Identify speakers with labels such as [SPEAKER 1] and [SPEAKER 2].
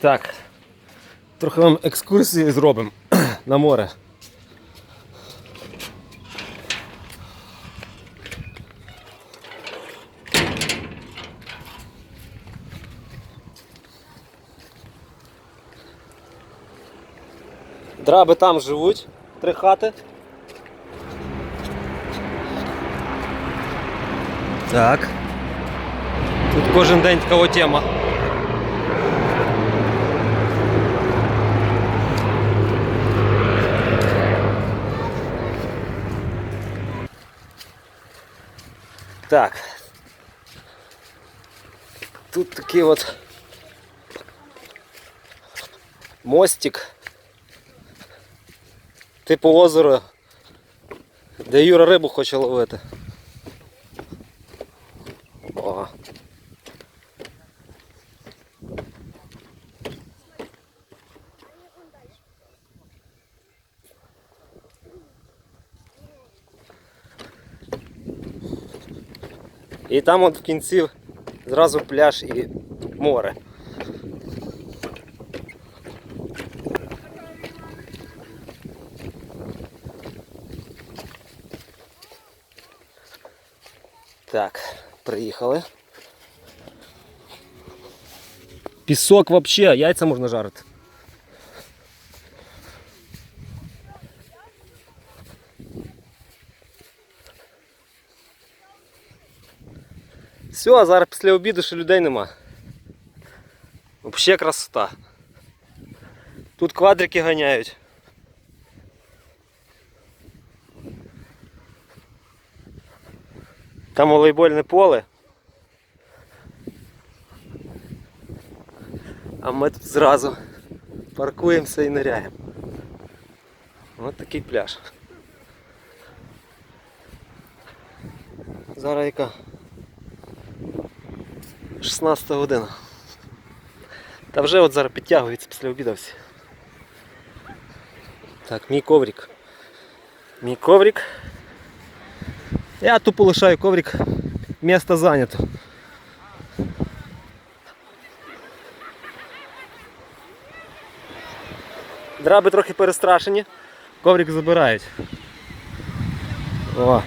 [SPEAKER 1] Так. Трохи вам екскурсії зробимо на море. Драби там живуть, три хати. Так. Тут кожен день така тема. Так. Тут такий от мостик. Типу озеро, де Юра рибу хоче ловити. О. І там от в кінці зразу пляж і море. Так, приїхали. Пісок взагалі, яйця можна жарити. Все, а зараз після обіду ще людей нема. Взагалі красота. Тут квадрики ганяють. Там волейбольне поле. А ми тут зразу паркуємося і ниряємо. Ось такий пляж. Зараз яка? 16 година. Та вже от зараз підтягується після обіду всі. Так, мій коврик. Мій коврик. Я тупо лишаю коврик. Місто зайнято. Драби трохи перестрашені. Коврик забирають. О.